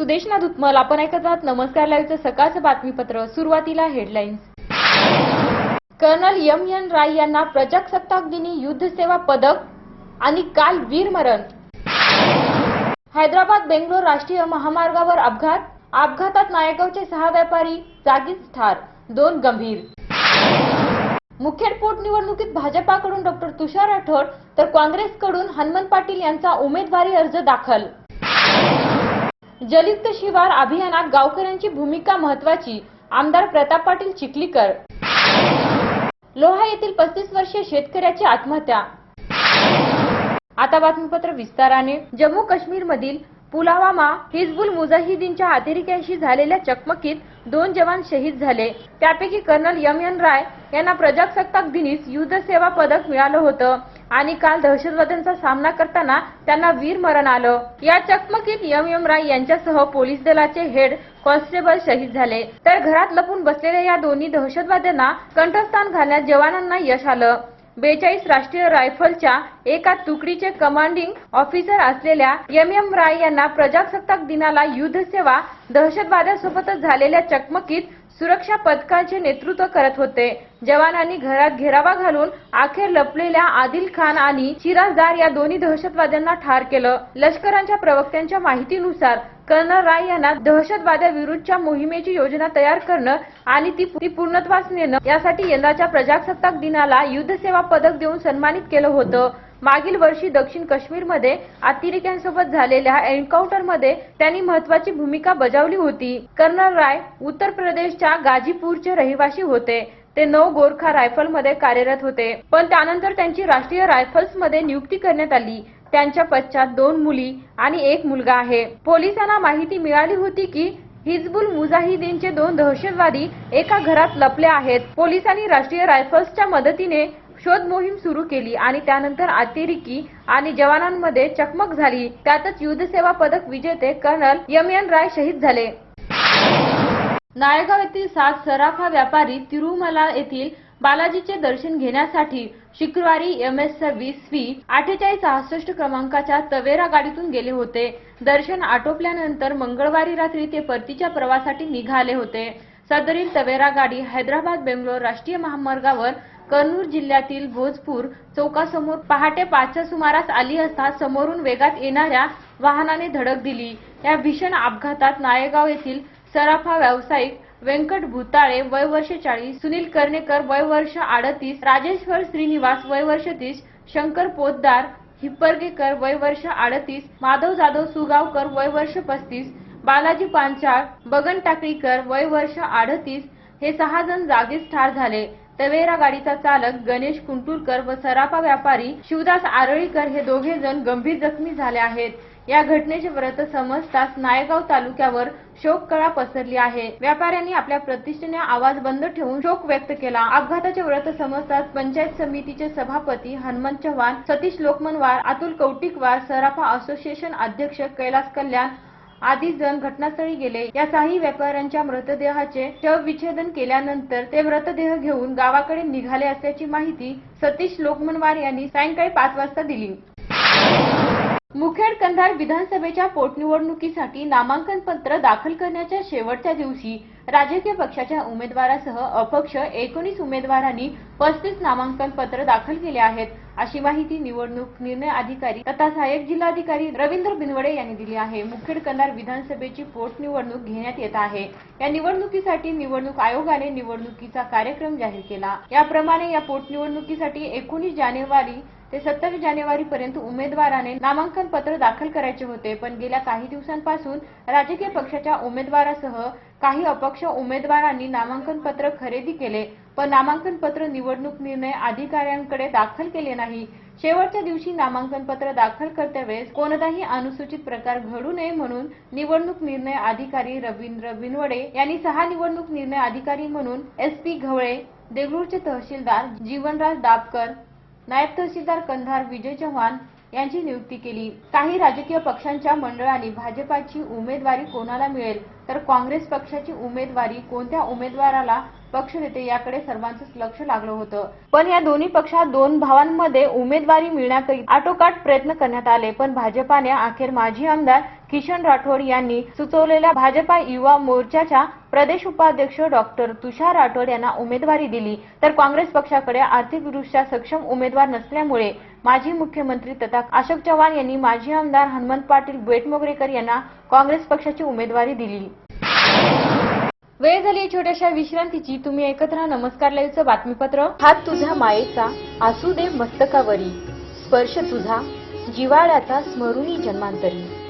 सुदेशना धुतमल आपण ऐकत आहात नमस्कार लाईव्हचं सकाळचं बातमीपत्र. सुरुवातीला headlines colonel M N Rai यांना प्रजासत्ताक दिनी युद्ध सेवा पदक आणि काल वीरमरण हैदराबाद बेंगलोर राष्ट्रीय महामार्गावर अपघात. अपघातात नायगावचे सहा व्यापारी जागीच ठार दोन गंभीर. मुखेड पोटनिवडणुकीत भाजपाकडून डॉक्टर तुषार राठोड तर काँग्रेसकडून हनुमंत पाटील यांचा उमेदवारी अर्ज दाखल. जलयुक्त शिवार अभियानात गावकऱ्यांची भूमिका महत्वाची आमदार प्रताप पाटील चिखलीकर. लोहा येथील पस्तीस वर्षीय शेतकऱ्याची आत्महत्या. आता बातमीपत्र विस्ताराने. जम्मू काश्मीर मधील पुलावामा हिजबुल मुजाहिदीनच्या अतिरेक्यांशी झालेल्या चकमकीत दोन जवान शहीद झाले. त्यापैकी कर्नल एम एन राय यांना प्रजासत्ताक दिनीस युद्ध सेवा पदक मिळालं होतं. आणि काल दहशतवाद्यांचा सामना करताना त्यांना वीर मरण आलं. या चकमकीत यम यम राय यांच्यासह पोलीस दलाचे हेड कॉन्स्टेबल शहीद झाले. तर घरात लपून बसलेल्या या दोन्ही दहशतवाद्यांना कंठस्थान घालण्यात जवानांना यश आलं. बेचाळीस राष्ट्रीय रायफलच्या एका तुकडीचे कमांडिंग ऑफिसर असलेल्या एम एम राय यांना प्रजासत्ताक दिनाला युद्ध सेवा दहशतवाद्यासोबतच झालेल्या चकमकीत सुरक्षा पथकांचे नेतृत्व करत होते. जवानांनी घरात घेरावा घालून अखेर लपलेल्या आदिल खान आणि चिराजदार या दोन्ही दहशतवाद्यांना ठार केलं. लष्कराच्या प्रवक्त्यांच्या माहितीनुसार कर्नल राय यांना दहशतवाद्याविरुद्धच्या मोहिमेची योजना तयार करणं आणि ती पूर्णत्वास नेणं यासाठी यंदाच्या प्रजासत्ताक दिनाला युद्ध सेवा पदक देऊन सन्मानित केलं होतं. मागील वर्षी दक्षिण काश्मीरमध्ये अतिरेक्यांसोबत झालेल्या एन्काउंटरमध्ये त्यांनी महत्वाची भूमिका बजावली होती. कर्नल राय उत्तर प्रदेशच्या गाजीपूरचे रहिवासी होते. ते नऊ गोरखा रायफलमध्ये कार्यरत होते. पण त्यानंतर त्यांची राष्ट्रीय रायफल्समध्ये नियुक्ती करण्यात आली. त्यांच्या पश्चात दोन मुली आणि एक मुलगा आहे. पोलिसांना माहिती मिळाली होती की हिजबुल मुजाहिदीनचे दोन दहशतवादी एका घरात लपले आहेत. पोलिसांनी राष्ट्रीय रायफल्सच्या मदतीने शोध मोहीम सुरू केली आणि त्यानंतर अतिरेकी आणि जवानांमध्ये चकमक झाली. त्यातच युद्धसेवा पदक विजेते कर्नल यमयन एन राय शहीद झाले. नायगाव येथील सात सराफा व्यापारी तिरुमला येथील बालाजीचे दर्शन घेण्यासाठी शुक्रवारी एम एस सव्वीस व्ही अठ्ठेचाळीस सहासष्ट क्रमांकाच्या तवेरा गाडीतून गेले होते. दर्शन आटोपल्यानंतर मंगळवारी रात्री ते परतीच्या प्रवासासाठी निघाले होते. सदरील तवेरा गाडी हैदराबाद बेंगलोर राष्ट्रीय महामार्गावर कन्नूर जिल्ह्यातील भोजपूर चौकासमोर पहाटे पाचच्या सुमारास आली असता समोरून वेगात येणाऱ्या वाहनाने धडक दिली. या भीषण अपघातात नायगाव येथील सराफा व्यावसायिक व्यंकट भूताळे वय वर्ष चाळीस सुनील कर्णेकर वय वर्ष अडतीस राजेश्वर श्रीनिवास वय वर्ष तीस शंकर पोतदार हिप्परगेकर वय वर्ष अडतीस माधव जाधव सुगावकर वय वर्ष पस्तीस बालाजी पांचाळ बगन टाकळीकर वय वर्ष अडतीस हे सहा जण जागीच ठार झाले. तवेरा गाडीचा चालक गणेश कुंटुरकर व सराफा व्यापारी शिवदास आरळीकर हे दोघे जण गंभीर जखमी झाले आहेत. या घटनेचे व्रत समजताच नायगाव तालुक्यावर शोककळा पसरली आहे. व्यापाऱ्यांनी आपल्या प्रतिष्ठेने आवाज बंद ठेवून शोक व्यक्त केला. अपघाताचे व्रत समजताच पंचायत समितीचे सभापती हनुमंत चव्हाण सतीश लोकमनवार अतुल कौटिकवार सराफा असोसिएशन अध्यक्ष कैलास कल्याण आदी जण घटनास्थळी गेले. या साही व्यापाऱ्यांच्या मृतदेहाचे शवविच्छेदन केल्यानंतर ते मृतदेह घेऊन गावाकडे निघाले असल्याची माहिती सतीश लोकमनवार यांनी सायंकाळी पाच वाजता दिली. मुखेड कंधार विधानसभेच्या पोटनिवडणुकीसाठी नामांकन पत्र दाखल करण्याच्या शेवटच्या दिवशी राजकीय पक्षाच्या उमेदवारासह अपक्ष एकोणीस उमेदवारांनी पस्तीस नामांकन पत्र दाखल केले आहेत अशी माहिती निवडणूक निर्णय अधिकारी तथा सहाय्यक जिल्हाधिकारी रवींद्र बिनवडे यांनी दिली आहे. मुखेड कंधार विधानसभेची पोटनिवडणूक घेण्यात येत आहे. या निवडणुकीसाठी निवडणूक आयोगाने निवडणुकीचा कार्यक्रम जाहीर केला. याप्रमाणे या पोटनिवडणुकीसाठी एकोणीस जानेवारी ते सत्तावीस जानेवारी पर्यंत उमेदवाराने नामांकन पत्र दाखल करायचे होते पण गेल्या काही दिवसांपासून राजकीय पक्षाच्या उमेदवारासह काही अपक्ष उमेदवारांनी नामांकन पत्र खरेदी केले पण नामांकन पत्र निवडणूक निर्णय अधिकाऱ्यांकडे दाखल केले नाही. शेवटच्या दिवशी नामांकन पत्र दाखल करतेवेळेस कोणताही अनुसूचित प्रकार घडू नये म्हणून निवडणूक निर्णय अधिकारी रवींद्र बिनवडे यांनी सहा निवडणूक निर्णय अधिकारी म्हणून एस पी घवळे देगलूरचे तहसीलदार जीवनराज दाबकर नायब तहसीलदार कंधार विजय चव्हाण यांची नियुक्ती केली. काही राजकीय पक्षांच्या मंडळांनी भाजपाची उमेदवारी कोणाला मिळेल? तर काँग्रेस पक्षाची उमेदवारी कोणत्या उमेदवाराला पक्ष देते याकडे सर्वांचंच लक्ष लागलं होतं. पण या दोन्ही पक्षात दोन भावांमध्ये उमेदवारी मिळण्याकरिता आटोकाट प्रयत्न करण्यात आले. पण भाजपाने अखेर माजी आमदार किशन राठोड यांनी सुचवलेल्या भाजपा युवा मोर्चाच्या प्रदेश उपाध्यक्ष डॉक्टर तुषार राठोड यांना उमेदवारी दिली. तर काँग्रेस पक्षाकडे आर्थिकदृष्ट्या सक्षम उमेदवार नसल्यामुळे माजी मुख्यमंत्री तथा अशोक चव्हाण यांनी माजी आमदार हनुमंत पाटील बेटमोगरेकर यांना काँग्रेस पक्षाची उमेदवारी दिली. वेळ झाली छोट्याशा विश्रांतीची. तुम्ही एकत्र नमस्कार लाईव्हचं बातमीपत्र. हात तुझ्या मायेचा असू दे मस्तकावरी. स्पर्श तुझा जिवाळ्याचा स्मरुणी जन्मांतरी.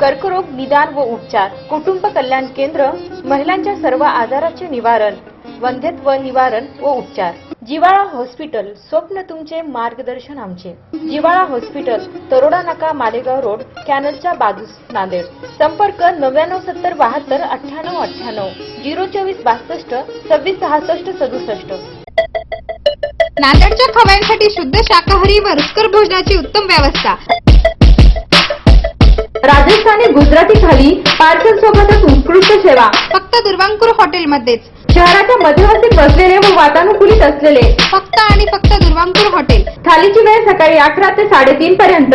कर्करोग निदान व उपचार कुटुंब कल्याण केंद्र महिलांच्या सर्व आजाराचे निवारण वंध्यत्व निवारण व उपचार. जिवाळा हॉस्पिटल स्वप्न तुमचे मार्गदर्शन आमचे. जिवाळा हॉस्पिटल तरोडा नाका मालेगाव रोड कॅनलच्या बाजूस नांदेड. संपर्क नव्याण्णव सत्तर बहात्तर अठ्ठ्याण्णव अठ्ठ्याण्णव. झिरो चोवीस बासष्ट सव्वीस सहासष्ट सदुसष्ट. नांदेडच्या खवयांसाठी शुद्ध शाकाहारी व रुचकर भोजनाची उत्तम व्यवस्था. राजस्थानी गुजराती थाली पार्सल सोबतच उत्कृष्ट सेवा. फक्त दुर्वांकुर हॉटेलमध्येच. शहराच्या मध्यवर्ती बसलेले व वातानुकूलित असलेले. फक्त आणि फक्त दुर्वांकुर हॉटेल. थालीची वेळ सकाळी अकरा ते साडेतीन पर्यंत.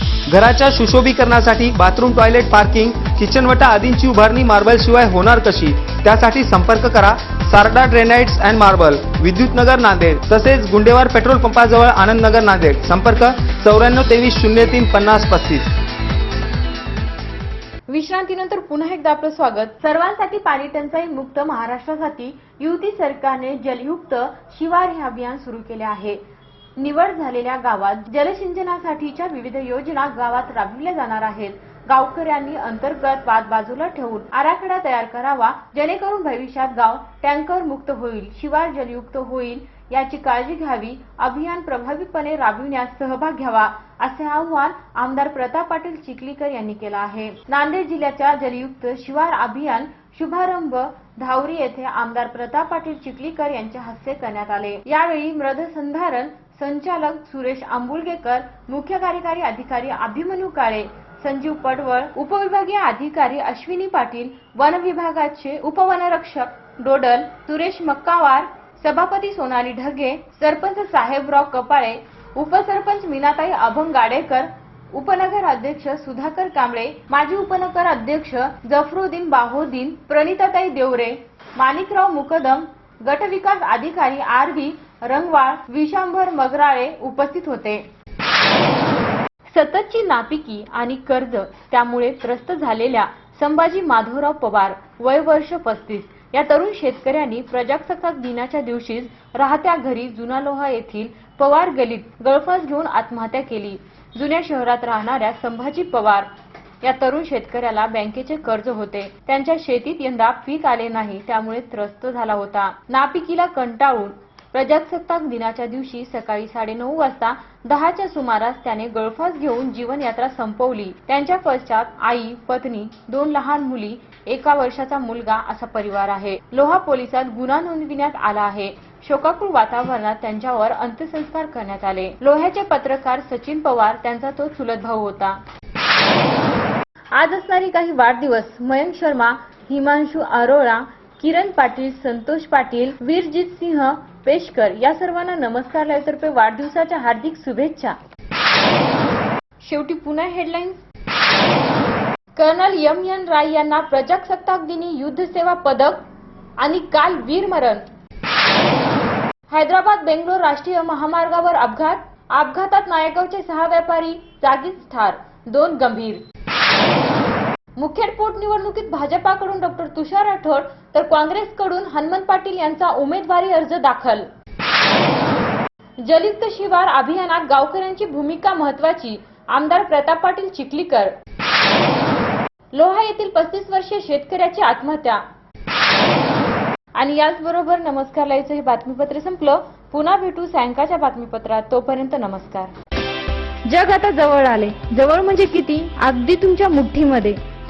घराच्या सुशोभीकरणासाठी बाथरूम टॉयलेट पार्किंग किचनवटा आदींची उभारणी मार्बल शिवाय होणार कशी? त्यासाठी संपर्क करा. सारडा ड्रेनाइट्स अँड मार्बल विद्युत नगर नांदेड तसेच गुंडेवार पेट्रोल पंपाजवळ आनंदनगर नांदेड. संपर्क चौऱ्याण्णव तेवीस शून्य तीन पन्नास पस्तीस. विश्रांतीनंतर पुन्हा एकदा आपलं स्वागत. सर्वांसाठी पाणी टंचाई मुक्त महाराष्ट्रासाठी युती सरकारने जलयुक्त शिवार हे अभियान सुरू केले आहे. निवड झालेल्या गावात जलसिंचनासाठीच्या विविध योजना गावात राबविल्या जाणार आहेत. गावकऱ्यांनी अंतर्गत वाद बाजूला ठेवून आराखडा तयार करावा जेणेकरून भविष्यात गाव टँकर मुक्त होईल शिवार जलयुक्त होईल याची काळजी घ्यावी अभियान प्रभावीपणे राबविण्यास सहभाग घ्यावा असे आव्हान आमदार प्रताप पाटील चिखलीकर यांनी केलं आहे. नांदेड जिल्ह्याच्या जलयुक्त शिवार अभियान शुभारंभ धावरी येथे आमदार प्रताप पाटील चिखलीकर यांच्या हस्ते करण्यात आले. यावेळी मृदसंधारण संचालक सुरेश आंबुलगेकर मुख्य कार्यकारी अधिकारी अभिमन्यू काळे संजीव पडवळ उपविभागीय अधिकारी अश्विनी पाटील वन विभागाचे उपवनरक्षक डोडल सुरेश मक्कावार सभापती सोनाली ढगे सरपंच साहेबराव कपाळे उपसरपंच मीनाताई अभंग गाडेकर उपनगर अध्यक्ष सुधाकर कांबळे माजी उपनगर अध्यक्ष जफरुद्दीन बाहोद्दीन प्रणिताताई देवरे माणिकराव मुकदम गटविकास अधिकारी आर व्ही रंगवाळ विशांभर मगराळे उपस्थित होते. सततची नापिकी आणि कर्ज त्यामुळे त्रस्त झालेल्या संभाजी माधवराव पवार वय वर्ष पस्तीस या तरुण शेतकऱ्यांनी प्रजासत्ताक दिनाच्या दिवशीच राहत्या घरी जुना लोहा येथील पवार गलीत गळफास घेऊन आत्महत्या केली. जुन्या शहरात राहणाऱ्या संभाजी पवार या तरुण शेतकऱ्याला बँकेचे कर्ज होते. त्यांच्या शेतीत यंदा पीक आले नाही त्यामुळे त्रस्त झाला होता. नापिकीला कंटाळून प्रजासत्ताक दिनाच्या दिवशी सकाळी साडेनऊ वाजता दहाच्या सुमारास त्याने गळफास घेऊन जीवनयात्रा संपवली. त्यांच्या पश्चात आई पत्नी दोन लहान मुली एका वर्षाचा मुलगा असा परिवार आहे. लोहा पोलिसात गुन्हा नोंदविण्यात आला आहे. शोकाकुळ वातावरणात त्यांच्यावर अंत्यसंस्कार करण्यात आले. लोह्याचे पत्रकार सचिन पवार त्यांचा तो चुलत भाऊ होता. आज असणारी काही वाढदिवस मयंक शर्मा हिमांशू अरोरा किरण पाटील संतोष पाटील वीरजित सिंह पेशकर या सर्वांना नमस्कार. लाईव्हतर्फे वाढदिवसाच्या हार्दिक शुभेच्छा. शेवटी पुन्हा headlines colonel M N Rai यांना प्रजासत्ताक दिनी युद्ध सेवा पदक आणि काल वीरमरण. हैदराबाद बेंगलोर राष्ट्रीय महामार्गावर अपघात. अपघातात नायगावचे सहा व्यापारी जागीच ठार दोन गंभीर. मुखेड पोटनिवडणुकीत भाजपाकडून डॉक्टर तुषार राठोड तर काँग्रेसकडून हनुमंत पाटील यांचा उमेदवारी अर्ज दाखल. जलयुक्त शिवार अभियानात गावकऱ्यांची भूमिका महत्वाची आमदार प्रताप पाटील चिखलीकर. लोहा येथील पस्तीस वर्षीय शेतकऱ्याची आत्महत्या. आणि याचबरोबर नमस्कार लाईव्हचं हे बातमीपत्र संपलं. पुन्हा भेटू सायंकाळच्या बातमीपत्रात. तोपर्यंत नमस्कार. जग आता जवळ आले. जवळ म्हणजे किती? अगदी तुमच्या मुठ्ठीमध्ये